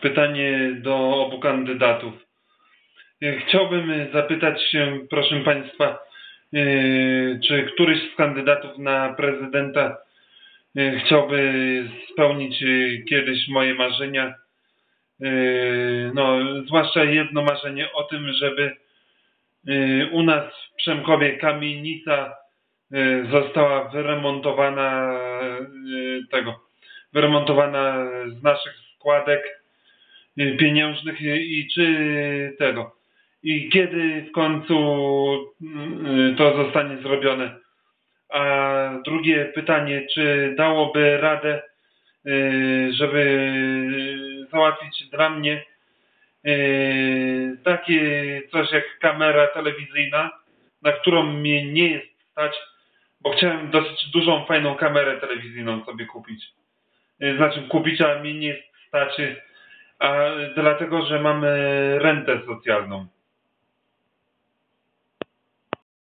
Pytanie do obu kandydatów. E, Chciałbym zapytać się, proszę Państwa, e, czy któryś z kandydatów na prezydenta e, chciałby spełnić kiedyś moje marzenia? No, zwłaszcza jedno marzenie o tym, żeby u nas w Przemkowie kamienica została wyremontowana tego, wyremontowana z naszych składek pieniężnych y, i czy tego. I kiedy w końcu y, to zostanie zrobione? A drugie pytanie, czy dałoby radę, y, żeby załatwić dla mnie takie coś jak kamera telewizyjna, na którą mnie nie jest stać, bo chciałem dosyć dużą, fajną kamerę telewizyjną sobie kupić. Znaczy kupić, a mnie nie stać, y, a dlatego, że mamy rentę socjalną.